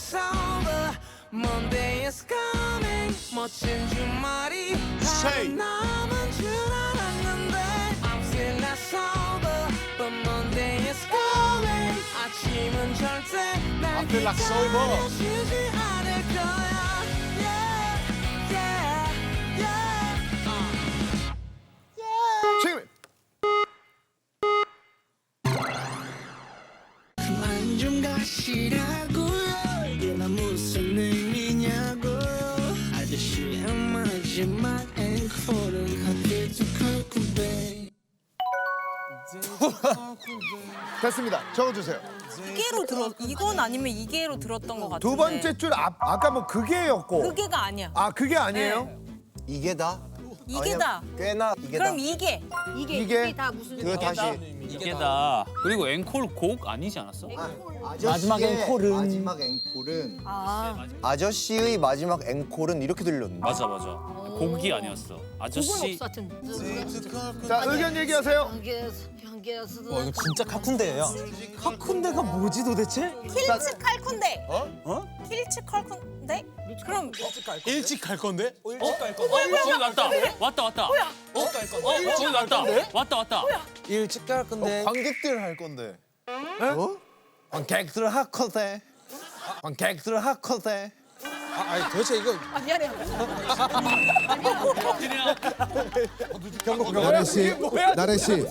is over Monday is coming 멋진 주말이 Say. 하루 남은 줄 알았는데 I'm still not sober But Monday is coming 아침은 절대 날 feel like sober. 기다려주지 않을 됐습니다. 적어주세요. 이게로 들어 이건 아니면 이게로 들었던 것 같은데. 두 번째 줄 앞, 아까 뭐 그게였고. 그게가 아니야. 아 그게 아니에요? 이게 다? 이게다. 꽤나 이게 다. 그럼 이게 이게 이게? 이게 다 무슨 그거 다시 이게다. 그리고 앵콜 곡 아니지 않았어? 마지막 앵콜은 마지막 앵콜은 아 아저씨의 마지막 앵콜은 이렇게 들렸는데. 맞아 맞아. 곡이 아니었어. 아저씨 하여튼 자 의견 얘기하세요. 어, 이거 진짜 카쿤데예요. 카쿤데가 뭐지 도대체? 킬츠 칼콘데. 어? 킬츠 칼콘데? 그럼 일찍 갈 건데? 어, 일찍 갈 건데? 어, 거기 왔다. 왔다 왔다. 어? 어? 거기 왔다. 왔다 왔다. 일찍 갈 건데. 관객들 할 건데. 관객들 할 건데. 관객들 할 건데. 아, 아니 도대체 이거 아 미안해 나래 씨, 나래 씨,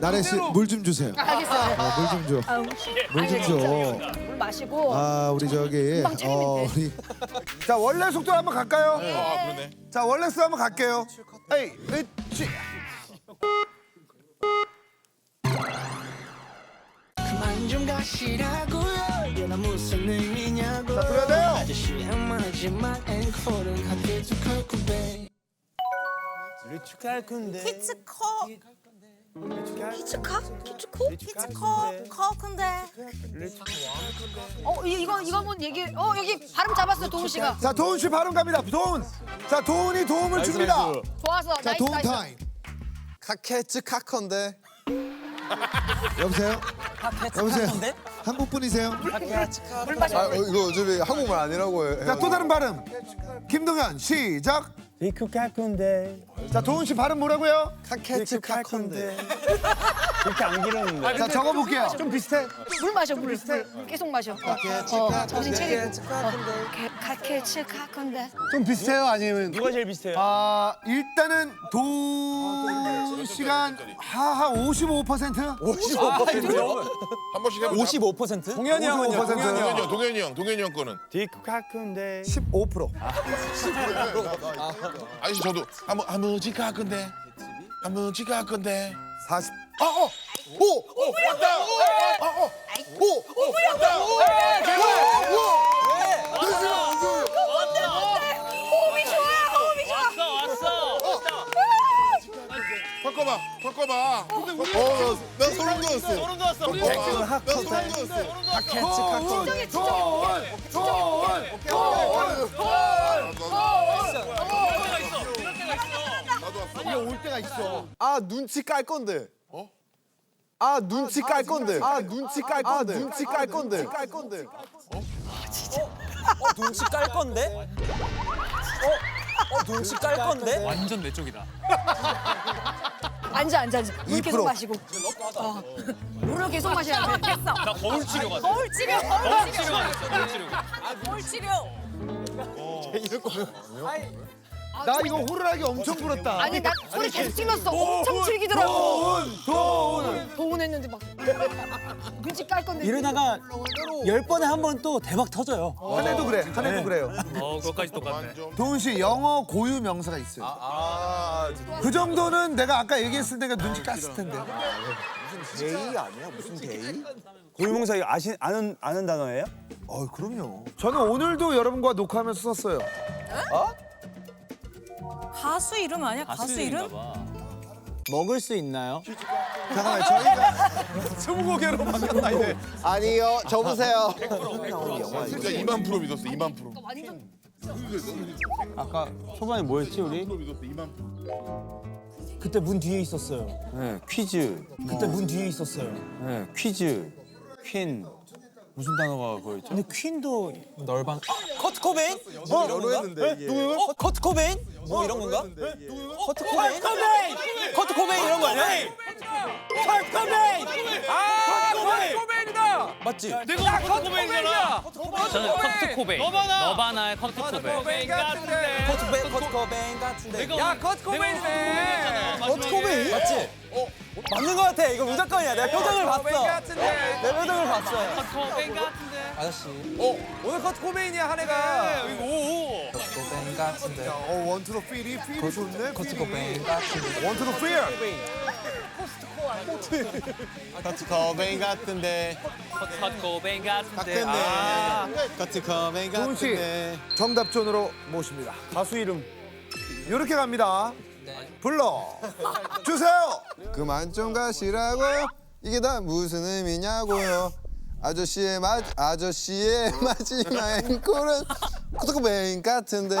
나래 씨, 물 좀 주세요. 알겠어요 어, 물좀 줘. 물좀 줘. 물 마시고 아, 우리 저기, 금방 어, 돼. 우리 자 원래 속도 한번 갈까요? 아 그러네. 자 원래 속도 한번 갈게요. 에이, 으치. 그만 좀나 무슨 의미냐고 자 들어야 돼요. 아저씨의 마지막 앵콜은 하필도 컬쿠베 일찍 갈 건데. 키츠커 키츠카 키츠코 키츠커 커콘데. 어 이- 이거 이거 한번 얘기 어 여기 발음 잡았어 도훈 씨가 자 도훈 씨 발음 갑니다. 도훈. 자 도훈이 도움을 줍니다. 좋아서 자, 나이스 도움 나이스 타임. 카케츠 카컨데. 여보세요? 여보세요? 카콘데? 한국 분이세요? 물 마셔 아 어, 이거 어차피 한국말 아니라고 해. 자또 다른 발음. 김동현 시작. 일찍 갈 건데. 자 도훈 씨 발음 뭐라고요? 카케츠 카컨데. 그렇게 안 길었는데. 자 적어볼게요. 좀 비슷해. 물 마셔 물, 물 계속 마셔 어, 어 정신 차리고 어, 카케츠 카컨데 좀 비슷해요 아니면? 누가 제일 비슷해요? 아 일단은 도훈 시간 하하 55%? 55%요? 한 번씩 해보자. 55%? 동현이 형은요? 동현이 형, 동현이 형, 동현이 형 거는. 일찍 갈 건데. 15%. 아니 저도 한번 아무지 갈 건데, 아무지 갈 건데. 40. 오, 오, 왔다. 오, 오, 오, 오, 왔다. 오, 왔어 왔어. 바꿔봐, 바꿔봐. 어, 나 소름 돋았어. 소름 돋았어. 나 소름 돋았어. 도훈! 도훈! 도훈! 도훈! 이게 올 때가 있어. 아 눈치 깔 건데. 어? 아 눈치 깔 건데. 아 눈치 깔 건데. 아 눈치 깔 건데. 깔 건데. 어, 눈치 깔 건데? 어? 어, 눈치 깔 건데? 완전 내 쪽이다. 앉아 앉아 앉아 물 계속 2%. 마시고 어 물을 계속 마셔야 돼 됐어 나 거울 치료 가자. 거울 치료. 거울 치료 가자. 거울 치료. 거울 치료. 나 이거 호루라기 엄청 불었다. 아니 나 소리 계속 질렀어 엄청 즐기더라고 도훈! 도훈! 도훈 했는데 막 눈치 깔 건데 이러다가 열 번에 한 번 또 대박 터져요. 한 해도 그래. 한 해도 그래요. 어 그것까지 똑같네. 도훈 씨 영어 고유 명사가 있어요. 아 그 정도는 내가 아까 얘기했을 때가 눈치 깠을 텐데. 데이 아니야? 무슨 데이? 고유명사 이거 아시 아는 아는 단어예요? 어, 그럼요. 저는 오늘도 여러분과 녹화하면서 썼어요. 가수 이름 아니야? 가수 이름? 먹을 수 있나요? 잠깐만 저희가 스무고개로 바뀌었나 이제. 아니요. 접으세요. 진짜 2만 프로 믿었어, 2만 프로. 완전 아까 초반에 뭐였지 우리? 믿었어, 2만 프로. 그때 문 뒤에 있었어요. 네, 퀴즈. 그때 문 뒤에 있었어요. 네, 퀴즈. 퀸. 무슨 단어가 그거 있죠? 근데 퀸도 널방. 아, 커트 코베인? 어? 뭐 이런 건가? 누구요? 어, 커트 코베인? 뭐 이런 건가? 커트 코베인? 커트 코베인 이런 거 아니야? 커트 코베인! 아, 코베인이다. 맞지? 내가 커트 코베인이잖아. 저는 커트 코베인. 너바나. 너바나의 커트 코베인. 같은데. 커트 코베인, 커트 코베인 같은데. 야 커트 코베인이네. 커트 코베인? 맞지? 맞는 거 같아. 이거 무조건이야. 내가 표정을 봤어. 내 표정을 봤어. 커트 코베인 같은데. 아저씨. 오늘 커트 코베인이야 한 해가. 오. 커트 코 베인 같은데. 어 원투로 필이 필이 좋네. 커트 필이. 코베인 같은데. 원투로 필. 커트 코베인 같은데. 커트 코베인 같은데. 같은데. 아. 커트 코베인 도훈 씨 같은데. 정답존으로 모십니다. 가수 이름 이렇게 갑니다. 불러 주세요. 그만 좀 가시라고요. 이게 다 무슨 의미냐고요. 아저씨의 마 아저씨의 마지막 앵콜은 코토코베인 같은데.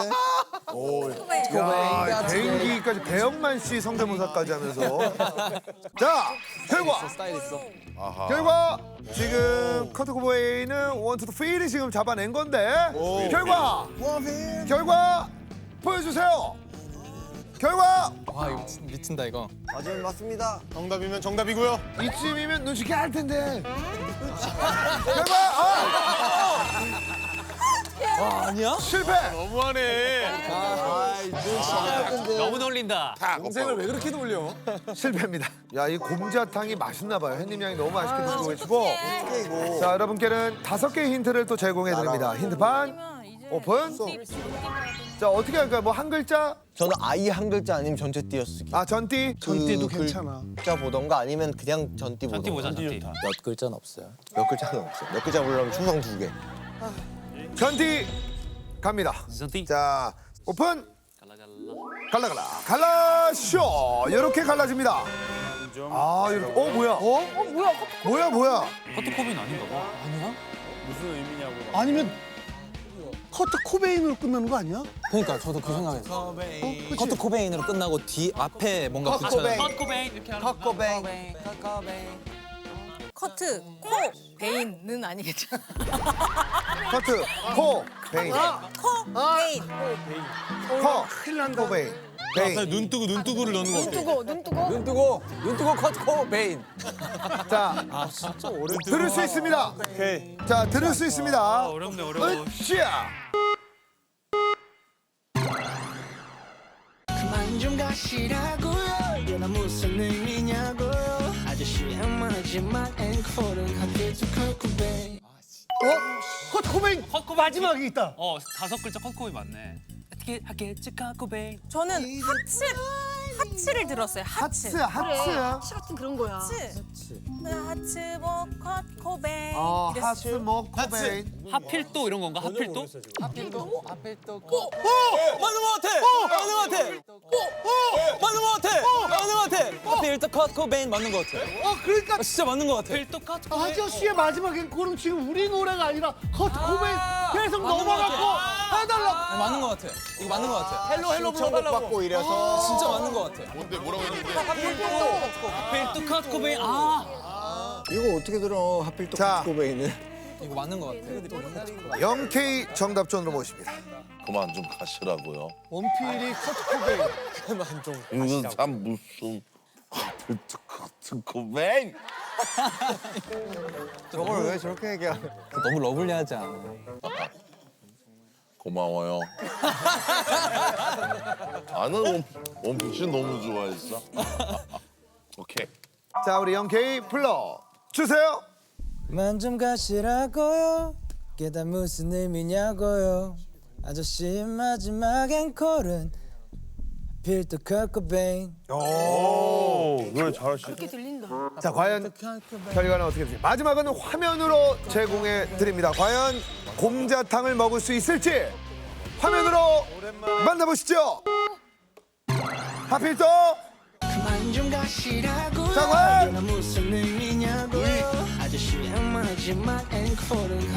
야 개인기까지 배영만 씨 성대모사까지 하면서. 자 결과. 스타일 있어. 결과. 지금 커트 코베이는 원투 필이 지금 잡아낸 건데. 결과. 결과 보여주세요. 결과 와 이거 진짜 미친다 이거. 맞으면 맞습니다. 정답이면 정답이고요. 이쯤이면 눈치게 할 텐데. 결과 아, 와 아니야? 실패. 너무하네. 너무 놀린다. 동생을 왜 그렇게 놀려? 실패입니다. 야, 이 곰자탕이 맛있나 봐요. 햇님 양이 너무 맛있게 드시고 계시고. 자, 여러분께는 다섯 개의 힌트를 또 제공해 드립니다. 힌트 반 오픈. 자, 어떻게 할까요? 뭐 한 글자? 저는 아예 한 글자 아니면 전체 띄어쓰기. 아, 전띠? 전띠도 괜찮아. 글자 보던가 아니면 그냥 전띠 보던가. 전띠 보자 전띠. 몇 글자는 없어요. 몇 글자는 없어. 몇 글자 보려면 충성 두 개. 전띠 갑니다. 전띠. 자, 오픈. 갈라 갈라 갈라 쇼 이렇게 갈라집니다. 아, 이렇게. 어, 뭐야? 어? 뭐야? 뭐야, 뭐야? 커트 코베인 아닌가 봐. 아니면 커트 코베인으로 끝나는 거 아니야? 그러니까 저도 그 생각했어. 커트 코베인으로 끝나고 뒤 앞에 뭔가 붙여야 커트 코베인 이렇게 하는 거. 코베인. 커트 코 베인은 아니겠죠? 커트, 코, 베인, 코 베인. 커, 코베인, 베인. 눈 뜨고 눈 뜨고를 넣는 거눈 뜨고 눈 뜨고. 눈 뜨고 눈 뜨고 커트 코베인. 자, 들을 수 있습니다. 자, 들을 수 있습니다. 어렵네 어려워. 으쌰! 그만 좀 가시라고요 이게 다 무슨 의미냐고요 아저씨의 마지막 앵콜은 하필 또 컬코베인 커트 코베인 커트 코베인 마지막에 있다. 어 다섯 글자 코베인 맞네. 어떻게 하겠지 커트 코베인. 저는 하츠 하츠를 들었어요. 하츠. 하츠, 하츠. 시 같은 그런 거야. 하츠. 네, 하츠 뭐컷 코베인. 어. 하츠, 뭐, 코베인. 하필도 이런 건가? 하필도? 맞는 거 같아. 맞는 거 같아. 맞는 거 같아. 맞는 거 같아. 하필 또 커트 코베인 맞는 거 같아. 어 그러니까 아, 진짜 맞는 거 같아. 하필도 커트 코베인. 아저씨의 마지막 앵콜은 지금 우리 노래가 아니라 커트 코베인 계속 넘어갔고 해달라고. 아, 맞는 거 같아. 이거 맞는 거 같아. 헬로 헬로 불러달라고. 받고 이래서 진짜 맞는 거 같아. 뭔데 뭐라고 했는데? 하필도 커트 코베인. 아. 이거 어떻게 들어? 하필 또 자. 커트 코베인을. 이거 맞는 거 같아. 0K 정답존으로 모십니다. 그만 좀 가시라고요. 원필이 커트 코베인. 이건 참 무슨 하필트 같은 코베인. 저걸 왜 저렇게 얘기하는? 너무 러블리하지 않아. 고마워요. 나는 원, 원피스 너무 좋아했어. 오케이. 자, 우리 0K 불러 주세요. 그만 좀 가시라고요. 이게 다 무슨 의미냐고요. 아저씨 마지막 앵콜은 하필 또 커트 코베인. 그렇게 들린다. 자, 과연 결과는 어떻게 되지? 마지막은 화면으로 제공해 드립니다. 과연 곰자탕을 먹을 수 있을지 화면으로 만나보시죠. 하필 또 그만 좀 가시라고요 자, 과연 이게 다 무슨 의미냐고요 아저씨의 마지막 앵콜은